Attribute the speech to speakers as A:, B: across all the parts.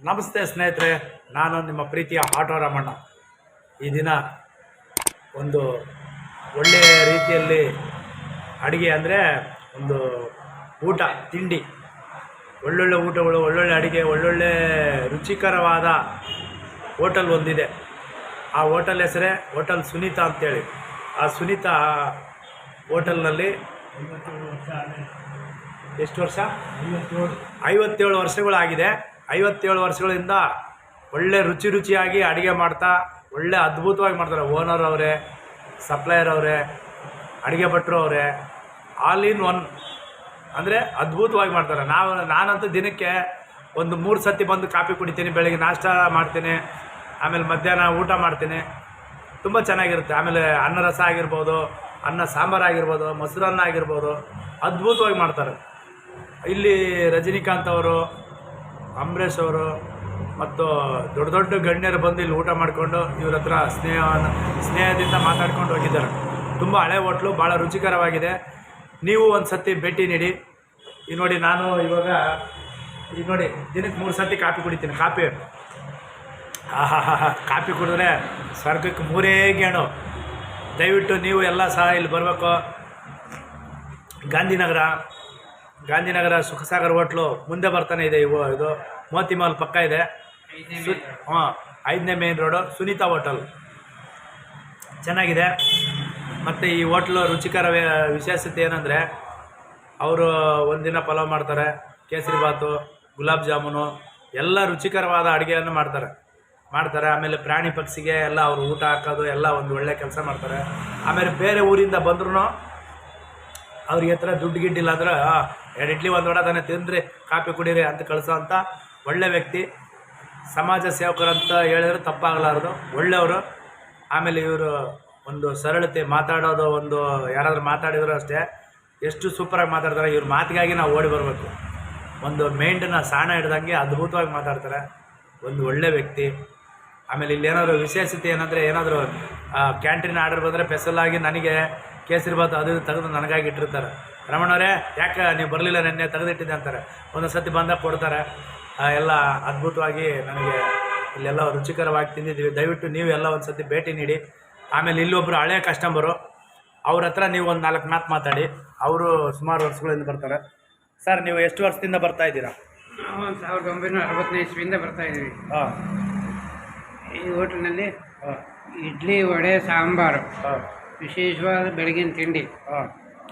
A: ನಮಸ್ತೆ ಸ್ನೇಹಿತರೆ ನಾನು ನಿಮ್ಮ ಪ್ರೀತಿಯ ಆಟೋ ರಮಣ್ಣ ಈ ದಿನ ಒಂದು ಒಳ್ಳೆಯ ರೀತಿಯಲ್ಲಿ ಅಡುಗೆ ಅಂದರೆ ಒಂದು ಊಟ ತಿಂಡಿ. ಒಳ್ಳೊಳ್ಳೆ ಊಟಗಳು ಒಳ್ಳೊಳ್ಳೆ ಅಡುಗೆ ಒಳ್ಳೊಳ್ಳೆ ರುಚಿಕರವಾದ ಹೋಟೆಲ್ ಒಂದಿದೆ. ಆ ಹೋಟೆಲ್ ಹೆಸರೇ ಹೋಟೆಲ್ ಸುನೀತಾ ಅಂತೇಳಿ. ಆ ಸುನೀತಾ ಹೋಟೆಲ್ನಲ್ಲಿ ಎಷ್ಟು ವರ್ಷ? ಐವತ್ತೇಳು ವರ್ಷಗಳಾಗಿದೆ. ಐವತ್ತೇಳು ವರ್ಷಗಳಿಂದ ಒಳ್ಳೆ ರುಚಿ ರುಚಿಯಾಗಿ ಅಡುಗೆ ಮಾಡ್ತಾ, ಒಳ್ಳೆ ಅದ್ಭುತವಾಗಿ ಮಾಡ್ತಾರೆ. ಓನರ್ ಅವರೇ ಸಪ್ಲೈಯರ್ ಅವರೇ, ಅಡುಗೆ ಭಟ್ರು ಅವರೇ ಆಲ್ ಇನ್ ಒನ್ ಅಂದರೆ ಅದ್ಭುತವಾಗಿ ಮಾಡ್ತಾರೆ. ನಾವು, ನಾನಂತೂ ದಿನಕ್ಕೆ ಒಂದು ಮೂರು ಸತಿ ಬಂದು ಕಾಫಿ ಕುಡಿತೀನಿ, ಬೆಳಗ್ಗೆ ನಾಷ್ಟ ಮಾಡ್ತೀನಿ, ಆಮೇಲೆ ಮಧ್ಯಾಹ್ನ ಊಟ ಮಾಡ್ತೀನಿ. ತುಂಬ ಚೆನ್ನಾಗಿರುತ್ತೆ. ಆಮೇಲೆ ಅನ್ನ ರಸ ಆಗಿರ್ಬೋದು, ಅನ್ನ ಸಾಂಬಾರು ಆಗಿರ್ಬೋದು, ಮೊಸರನ್ನ ಆಗಿರ್ಬೋದು, ಅದ್ಭುತವಾಗಿ ಮಾಡ್ತಾರೆ. ಇಲ್ಲಿ ರಜನಿಕಾಂತ್ ಅವರು ಅಂಬರೀಷ್ ಅವರು ಮತ್ತು ದೊಡ್ಡ ದೊಡ್ಡ ಗಣ್ಯರು ಬಂದು ಇಲ್ಲಿ ಊಟ ಮಾಡಿಕೊಂಡು ಇವ್ರ ಹತ್ರ ಸ್ನೇಹ, ಸ್ನೇಹದಿಂದ ಮಾತಾಡ್ಕೊಂಡು ಹೋಗಿದ್ದಾರೆ. ತುಂಬ ಹಳೆ ಹೋಟ್ಲು, ಭಾಳ ರುಚಿಕರವಾಗಿದೆ. ನೀವು ಒಂದು ಸತಿ ಭೇಟಿ ನೀಡಿ. ಈಗ ನೋಡಿ ನಾನು ಇವಾಗ ಈಗ ನೋಡಿ ದಿನಕ್ಕೆ ಮೂರು ಸರ್ತಿ ಕಾಫಿ ಕುಡಿತೀನಿ. ಕಾಫಿ. ಆಹಾ ಕಾಫಿ ಕುಡಿದ್ರೆ ಸ್ವರ್ಗಕ್ಕೆ ಮೂರೇ ಗೇಣು. ದಯವಿಟ್ಟು ನೀವು ಎಲ್ಲ ಸಹ ಇಲ್ಲಿ ಬರಬೇಕು. ಗಾಂಧಿನಗರ. ಗಾಂಧಿನಗರ ಸುಖಸಾಗರ್ ಹೋಟ್ಲು ಮುಂದೆ ಬರ್ತಾನೆ ಇದೆ ಇವು ಇದು ಮೋತಿ ಮಾಲ್ ಪಕ್ಕ ಇದೆ. ಸು ಹಾಂ ಐದನೇ ಮೇನ್ ರೋಡು ಸುನೀತಾ ಹೋಟಲ್. ಚೆನ್ನಾಗಿದೆ. ಮತ್ತು ಈ ಹೋಟ್ಲು ರುಚಿಕರ ವಿಶೇಷತೆ ಏನಂದರೆ ಅವರು ಒಂದಿನ ಪಲಾವ್ ಮಾಡ್ತಾರೆ ಕೇಸರಿ ಬಾತು ಗುಲಾಬ್ ಜಾಮೂನು ಎಲ್ಲ ರುಚಿಕರವಾದ ಅಡುಗೆಯನ್ನು ಮಾಡ್ತಾರೆ. ಮಾಡ್ತಾರೆ ಆಮೇಲೆ ಪ್ರಾಣಿ ಪಕ್ಷಿಗೆ ಎಲ್ಲ ಅವರು ಊಟ ಹಾಕೋದು ಎಲ್ಲ ಒಂದು ಒಳ್ಳೆ ಕೆಲಸ ಮಾಡ್ತಾರೆ. ಆಮೇಲೆ ಬೇರೆ ಊರಿಂದ ಬಂದ್ರೂ ಅವ್ರಿಗೆ ಹತ್ರ ದುಡ್ಡು ಗಿಡ್ಡಿಲ್ಲ ಅಂದ್ರೆ ಎರಡು ಇಡ್ಲಿ, ಒಂದು ವಡ ತಾನೇ ತಿಂದ್ರಿ ಕಾಫಿ ಕುಡೀರಿ ಅಂತ ಕಳಿಸೋ ಒಳ್ಳೆ ವ್ಯಕ್ತಿ, ಸಮಾಜ ಸೇವಕರಂತ ಹೇಳಿದ್ರೆ ತಪ್ಪಾಗಲಾರದು. ಒಳ್ಳೆಯವರು, ಆಮೇಲೆ ಇವರು ಒಂದು ಸರಳತೆ ಮಾತಾಡೋದು, ಒಂದು ಯಾರಾದರೂ ಮಾತಾಡಿದ್ರು ಅಷ್ಟೇ, ಎಷ್ಟು ಸೂಪರಾಗಿ ಮಾತಾಡ್ತಾರೆ, ಇವ್ರ ಮಾತಿಗಾಗಿ ನಾವು ಓಡಿ ಬರಬೇಕು. ಒಂದು ಮೈಂಡನ್ನ ಸಾಣ ಹಿಡ್ದಂಗೆ ಅದ್ಭುತವಾಗಿ ಮಾತಾಡ್ತಾರೆ. ಒಂದು ಒಳ್ಳೆ ವ್ಯಕ್ತಿ. ಆಮೇಲೆ ಇಲ್ಲಿ ಏನಾದರೂ ವಿಶೇಷತೆ ಏನಂದರೆ, ಏನಾದರೂ ಕ್ಯಾಂಟೀನ್ ಆರ್ಡರ್ ಬಂದರೆ ಸ್ಪೆಷಲಾಗಿ ನನಗೆ ಕೇಸರಿ ಭಾತ್ ಅದು ಇದು ತೆಗೆದು ನನಗಾಗಿ ಇಟ್ಟಿರ್ತಾರೆ ರಮಣವರೇ ಯಾಕೆ ನೀವು ಬರಲಿಲ್ಲ ನೆನ್ನೆ ತೆಗೆದಿಟ್ಟಿದ್ದೆ ಅಂತಾರೆ. ಒಂದೊಂದು ಸತಿ ಬಂದಾಗ ಕೊಡ್ತಾರೆ. ಎಲ್ಲ ಅದ್ಭುತವಾಗಿ ನನಗೆ ಇಲ್ಲೆಲ್ಲ ರುಚಿಕರವಾಗಿ ತಿಂದಿದ್ದೀವಿ. ದಯವಿಟ್ಟು ನೀವು ಎಲ್ಲ ಒಂದು ಸತಿ ಭೇಟಿ ನೀಡಿ. ಆಮೇಲೆ ಇಲ್ಲೊಬ್ಬರು ಹಳೆ ಕಸ್ಟಮರು ಅವ್ರ ಹತ್ರ ನೀವು ಒಂದು ನಾಲ್ಕು ಮಾತು ಮಾತಾಡಿ. ಅವರು ಸುಮಾರು ವರ್ಷಗಳಿಂದ ಬರ್ತಾರೆ. ಸರ್ ನೀವು ಎಷ್ಟು ವರ್ಷದಿಂದ ಬರ್ತಾ ಇದ್ದೀರಾ?
B: ನಾವು ಒಂದು ಸಾವಿರದ ಒಂಬೈನೂರ ಅರವತ್ತನೇ ಇಸ್ವಿಯಿಂದ ಬರ್ತಾ ಇದ್ದೀವಿ.
A: ಹಾಂ.
B: ಈ ಹೋಟೆಲ್ನಲ್ಲಿ ಇಡ್ಲಿ ವಡೆ ಸಾಂಬಾರು.
A: ಹಾಂ.
B: ವಿಶೇಷವಾದ ಬೆಳಗಿನ ತಿಂಡಿ.
A: ಹಾಂ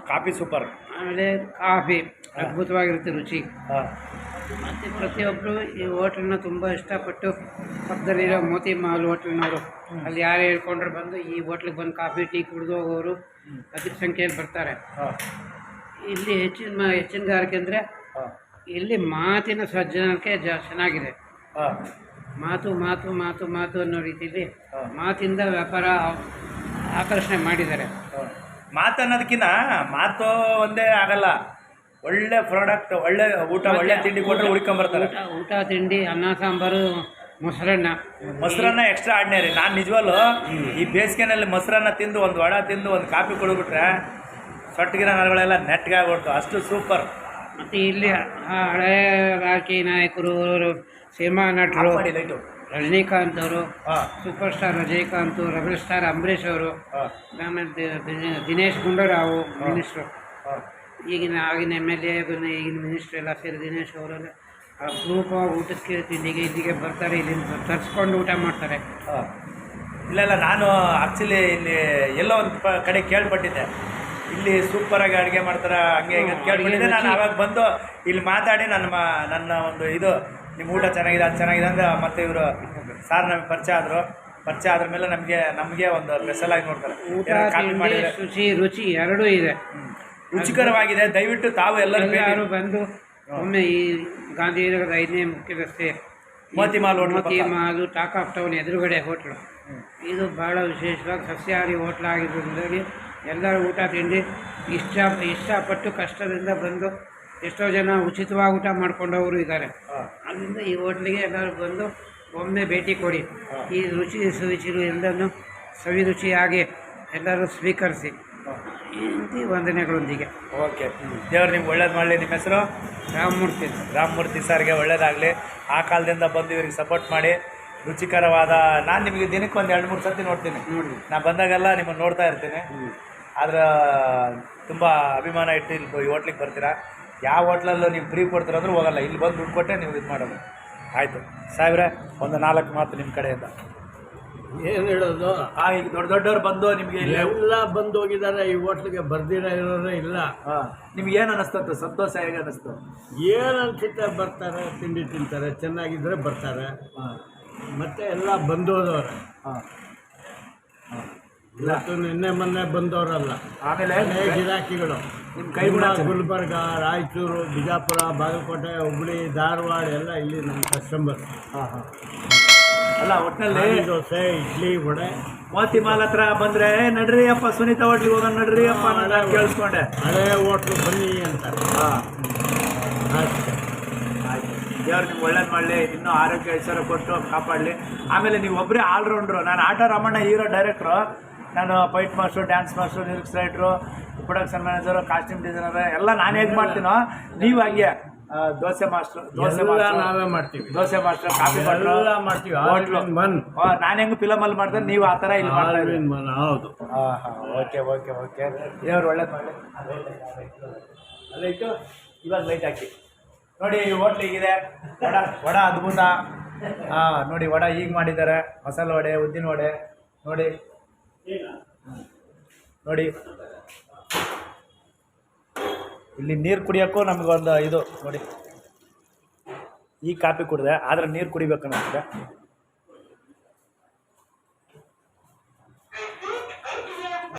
A: ಕಾಫಿ ಸೂಪರ್.
B: ಆಮೇಲೆ ಕಾಫಿ ಅದ್ಭುತವಾಗಿರುತ್ತೆ ರುಚಿ.
A: ಹಾಂ.
B: ಮತ್ತು ಪ್ರತಿಯೊಬ್ಬರು ಈ ಹೋಟ್ಲನ್ನ ತುಂಬ ಇಷ್ಟಪಟ್ಟು ಪಕ್ಕದಲ್ಲಿರೋ ಮೋತಿ ಮಹಲ್ ಹೋಟ್ಲ್ನವರು ಅಲ್ಲಿ ಯಾರು ಹೇಳ್ಕೊಂಡ್ರೆ ಬಂದು ಈ ಹೋಟ್ಲಿಗೆ ಬಂದು ಕಾಫಿ ಟೀ ಕುಡಿದು ಹೋಗೋರು ಅಧಿಕ ಸಂಖ್ಯೆಯಲ್ಲಿ ಬರ್ತಾರೆ.
A: ಹಾಂ.
B: ಇಲ್ಲಿ ಹೆಚ್ಚಿನ ಮ- ಹೆಚ್ಚಿನಗಾರಿಕೆ ಅಂದರೆ ಇಲ್ಲಿ ಮಾತಿನ ಸಜ್ಜನಕ್ಕೆ ಜಾ ಚೆನ್ನಾಗಿದೆ.
A: ಹಾಂ.
B: ಮಾತು ಮಾತು ಮಾತು ಮಾತು ಅನ್ನೋ ರೀತಿಯಲ್ಲಿ. ಮಾತಿಂದ ವ್ಯಾಪಾರ ಆಕರ್ಷಣೆ ಮಾಡಿದ್ದಾರೆ.
A: ಮಾತು ಅನ್ನೋದಕ್ಕಿಂತ ಮಾತು ಒಂದೇ ಆಗಲ್ಲ. ಒಳ್ಳೆ ಪ್ರಾಡಕ್ಟ್ ಒಳ್ಳೆ ಊಟ ಒಳ್ಳೆ ತಿಂಡಿ ಕೊಟ್ಟರೆ ಹುಡ್ಕೊಂಬರ್ತಾರೆ.
B: ಊಟ ತಿಂಡಿ ಅನ್ನ ಸಾಂಬಾರು ಮೊಸರನ್ನ.
A: ಮೊಸರನ್ನ ಎಕ್ಸ್ಟ್ರಾ ಆಡ್ನೇರಿ ನಾನು ನಿಜವಲ್ಲೂ ಈ ಬೇಸಿಗೆನಲ್ಲಿ ಮೊಸರನ್ನ ತಿಂದು ಒಂದು ವಡ ತಿಂದು ಒಂದು ಕಾಫಿ ಕುಡಿದ್ಬಿಟ್ರೆ ಸೊಟ್ಟಗಿರ ನರಗಳೆಲ್ಲ ನೆಟ್ಗಾಗ್ಬಿಡ್ತು. ಅಷ್ಟು ಸೂಪರ್
B: ಮತ್ತು ಇಲ್ಲಿ ಹಳೆ ರಾಜಕೀಯ ನಾಯಕರು ಸಿನಿಮಾ ನಟರು ರಜನಿಕಾಂತ್ ಅವರು
A: ಹಾಂ
B: super star Rajinikanth rebel star Ambareesh ಅವರು ಆಮೇಲೆ ದಿನೇಶ್ ಗುಂಡೂರಾವ್ ಮಿನಿಸ್ಟ್ರು
A: ಹಾಂ
B: ಈಗಿನ ಆಗಿನ ಎಂ ಎಲ್ ಎ ಈಗಿನ ಮಿನಿಸ್ಟರ್ ಎಲ್ಲ ಸೇರಿ ದಿನೇಶ್ ಅವರೆಲ್ಲ ಅಪರೂಪವಾಗಿ ಊಟಕ್ಕೆ ತಿಂಡಿಗೆ ಇಲ್ಲಿಗೆ ಬರ್ತಾರೆ ಇಲ್ಲಿ ತರಿಸ್ಕೊಂಡು ಊಟ ಮಾಡ್ತಾರೆ.
A: ಹಾಂ ಇಲ್ಲ ಇಲ್ಲ ನಾನು ಆ್ಯಕ್ಚುಲಿ ಇಲ್ಲಿ ಎಲ್ಲೋ ಒಂದು ಕಡೆ ಕೇಳ್ಪಟ್ಟಿದ್ದೆ. ಇಲ್ಲಿ ಸೂಪರಾಗಿ ಅಡುಗೆ ಮಾಡ್ತಾರೆ ಹಂಗೆ ಹಿಂಗೆ ಕೇಳ್ಬಿಟ್ಟಿದ್ದೆ ನಾನು ಆವಾಗ ಬಂದು ಇಲ್ಲಿ ಮಾತಾಡಿ ನನ್ನ ಮ ನನ್ನ ಒಂದು ಇದು ನಿಮ್ಮ ಊಟ ಚೆನ್ನಾಗಿದೆ ಅದು ಚೆನ್ನಾಗಿದೆ ಅಂದ್ರೆ ಮತ್ತೆ ಇವರು ಸಾರ್ ನಮಗೆ ಪರಿಚಯ ಆದರು. ಪರಿಚಯ ಆದ್ರ ಮೇಲೆ ನಮಗೆ ನಮಗೆ ಒಂದು ಸ್ಪೆಷಲ್ ಆಗಿ ನೋಡ್ತಾರೆ.
B: ಊಟ
A: ಏನಾದ್ರು ಕಾಫಿ
B: ತಿಂಡಿ
A: ಮಾಡಿದ್ರೆ
B: ಶುಚಿ ರುಚಿ ಎರಡೂ ಇದೆ.
A: ರುಚಿಕರವಾಗಿದೆ ದಯವಿಟ್ಟು ತಾವು ಎಲ್ಲರೂ ಭೇಟಿ
B: ಬಂದು ಒಮ್ಮೆ ಈ ಗಾಂಧಿನಗರದ ಐದನೇ ಮುಖ್ಯ ರಸ್ತೆ
A: ಮೋತಿ ಮಾಲ್ ಹೋಟ್ಲು
B: ಮೋತಿ
A: ಪಕ್ಕ.
B: ಟಾಕ್ ಆಫ್ ಟೌನ್ ಎದುರುಗಡೆ ಹೋಟ್ಲು. ಇದು ಭಾಳ ವಿಶೇಷವಾಗಿ ಸಸ್ಯಾಹಾರಿ ಹೋಟ್ಲ್ ಆಗಿರೋದ್ರಿಂದ ಎಲ್ಲರೂ ಊಟ ತಿಂಡಿ ಇಷ್ಟ ಇಷ್ಟಪಟ್ಟು ಕಷ್ಟದಿಂದ ಬಂದು ಎಷ್ಟೋ ಜನ ಉಚಿತವಾಗಿ ಊಟ ಮಾಡ್ಕೊಂಡವರು ಇದ್ದಾರೆ. ಅದರಿಂದ ಈ ಹೋಟ್ಲಿಗೆ ಎಲ್ಲರೂ ಬಂದು ಒಮ್ಮೆ ಭೇಟಿ ಕೊಡಿ. ಈ ರುಚಿ ಸುರುಚಿರು ಎಲ್ಲನೂ ಸವಿರುಚಿಯಾಗಿ ಎಲ್ಲರೂ ಸ್ವೀಕರಿಸಿ. ಇಂತಿ ವಂದನೆಗಳೊಂದಿಗೆ.
A: ಓಕೆ. ದೇವ್ರು ನಿಮ್ಗೆ ಒಳ್ಳೇದು ಮಾಡಲಿ. ನಿಮ್ಮ ಹೆಸರು?
B: ರಾಮಮೂರ್ತಿ.
A: ರಾಮಮೂರ್ತಿ ಸರ್ಗೆ ಒಳ್ಳೇದಾಗಲಿ. ಆ ಕಾಲದಿಂದ ಬಂದು ಇವ್ರಿಗೆ ಸಪೋರ್ಟ್ ಮಾಡಿ. ರುಚಿಕರವಾದ ನಾನು ನಿಮಗೆ ದಿನಕ್ಕೆ ಒಂದು ಎರಡು ಮೂರು ಸರ್ತಿ ನೋಡ್ತೀನಿ.
B: ನೋಡಿ.
A: ನಾನು ಬಂದಾಗೆಲ್ಲ ನಿಮ್ಮನ್ನು ನೋಡ್ತಾ ಇರ್ತೀನಿ. ಆದ್ರೆ ತುಂಬ ಅಭಿಮಾನ ಇಟ್ಟು ಇಲ್ಲಿ ಈ ಹೋಟ್ಲಿಗೆ ಬರ್ತೀರಾ? ಯಾವ ಹೋಟ್ಲಲ್ಲೂ ನೀವು ಫ್ರೀ ಕೊಡ್ತೀರಂದ್ರೂ ಹೋಗಲ್ಲ. ಇಲ್ಲಿ ಬಂದು ದುಡ್ಡು ಕೊಟ್ಟೆ ನೀವು ಇದು ಮಾಡೋದು. ಆಯಿತು. ಸಾವಿರ ಒಂದು ನಾಲ್ಕು ಮಾತು ನಿಮ್ಮ ಕಡೆಯಿಂದ.
C: ಏನು ಹೇಳೋದು?
A: ಆ ಈಗ ದೊಡ್ಡ ದೊಡ್ಡವ್ರು ಬಂದು ನಿಮಗೆ ಇಲ್ಲಿ
C: ಎಲ್ಲ ಬಂದು ಹೋಗಿದ್ದಾರೆ ಈ ಹೋಟ್ಲಿಗೆ ಬರ್ದಿರ ಇರೋರೇ ಇಲ್ಲ.
A: ಹಾಂ. ನಿಮ್ಗೆ ಏನು ಅನ್ನಿಸ್ತಂತ ಸಂತೋಷ ಹೇಗೆ ಅನ್ನಿಸ್ತು
C: ಏನು ಅನ್ಸುತ್ತೆ ಬರ್ತಾರೆ ತಿಂಡಿ ತಿಂತಾರೆ ಚೆನ್ನಾಗಿದ್ದರೆ ಬರ್ತಾರೆ.
A: ಹಾಂ.
C: ಮತ್ತೆ ಎಲ್ಲ ಬಂದು ಹೋದವ್ರೆ
A: ಹಾಂ.
C: ಇವತ್ತು ನಿನ್ನೆ ಮೊನ್ನೆ ಬಂದವರಲ್ಲ.
A: ಆಮೇಲೆ
C: ಗಿರಾಕಿಗಳು.
A: ನಿಮ್ಮ ಕೈ
C: ಗುಲ್ಬರ್ಗ ರಾಯಚೂರು ಬಿಜಾಪುರ ಬಾಗಲಕೋಟೆ ಹುಬ್ಳಿ ಧಾರವಾಡ ಎಲ್ಲ ಇಲ್ಲಿ ನಮ್ಮ ಕಸ್ಟಮರ್
A: ಹಾಂ ಹಾಂ. ಅಲ್ಲ ಒಟ್ಟಿನಲ್ಲಿ
C: ದೋಸೆ ಇಡ್ಲಿ ವಡೆ.
A: ಮೋತಿ ಮಾಲ್ ಹತ್ರ ಬಂದ್ರೆ "ಏ, ನಡ್ರಿ ಅಪ್ಪ ಸುನೀತಾ ಹೋಟ್ಲಿಗೆ ಹೋಗೋಣ ನಡ್ರಿ ಅಪ್ಪ ನಾನು ಕೇಳಿಸ್ಕೊಂಡೆ.
C: ಹಳೆ ಹೋಟ್ಲು ಬನ್ನಿ ಅಂತ.
A: ಹಾಂ. ಆಯ್ತು. ದೇವ್ರು ನಿಮ್ಗೆ ಒಳ್ಳೇದು ಮಾಡಲಿ ಇನ್ನೂ ಆರೋಗ್ಯ ಐಶ್ವರ್ಯ ಕೊಟ್ಟು ಕಾಪಾಡಲಿ. ಆಮೇಲೆ ನೀವು ಒಬ್ಬರೇ ಆಲ್ರೌಂಡ್ರು ನಾನು ಆಟೋ ರಾಮಣ್ಣ ಹೀರೋ ಡೈರೆಕ್ಟ್ರು ನಾನು fight master dance master lyrics writer production manager costume designer ಎಲ್ಲ ನಾನು ಹೇಗೆ ಮಾಡ್ತೀನೋ ನೀವು ಹಾಗೆ ದೋಸೆ ಮಾಸ್ಟ್ರು ದೋಸೆ
C: ನಾವೇ ಮಾಡ್ತೀವಿ.
A: ದೋಸೆ ಮಾಸ್ಟರ್ ಕಾಫಿ
C: ಎಲ್ಲ ಮಾಡ್ತೀವಿ. ಹೋಟ್ಲು ಮನ್
A: ನಾನು ಹೆಂಗೆ ಫಿಲಮಲ್ಲಿ ಮಾಡ್ತಾರೆ ನೀವು ಆ ಥರ ಇಲ್ಲಿ ಮಾಡ್ತಾ
C: ಆಲ್
A: ಇದ್ದೀರಿ.
C: ಹೌದು.
A: ಹಾಂ ಹಾಂ ಓಕೆ ಓಕೆ ಓಕೆ ದೇವ್ರು ಒಳ್ಳೇದು ಮಾಡಲಿ. ಇಟ್ಟು ಇವಾಗ ಲೈಟ್ ಹಾಕಿ. ನೋಡಿ ಈ ಹೋಟ್ಲ್ ಹೀಗಿದೆ. ವಡ ವಡ ಅದ್ಭುತ. ಹಾಂ ನೋಡಿ ವಡ ಈಗ ಮಾಡಿದ್ದಾರೆ. ಮಸಾಲೆ ವಡೆ ಉದ್ದಿನ ವಡೆ. ನೋಡಿ. ನೋಡಿ. ಇಲ್ಲಿ ನೀರು ಕುಡಿಯೋಕ್ಕೂ ನಮಗೊಂದು ಇದು ನೋಡಿ. ಈ ಕಾಪಿ ಕುಡಿದೆ ಆದರೆ ನೀರು ಕುಡಿಬೇಕು ಅನ್ನಿಸ್ತಿದೆ.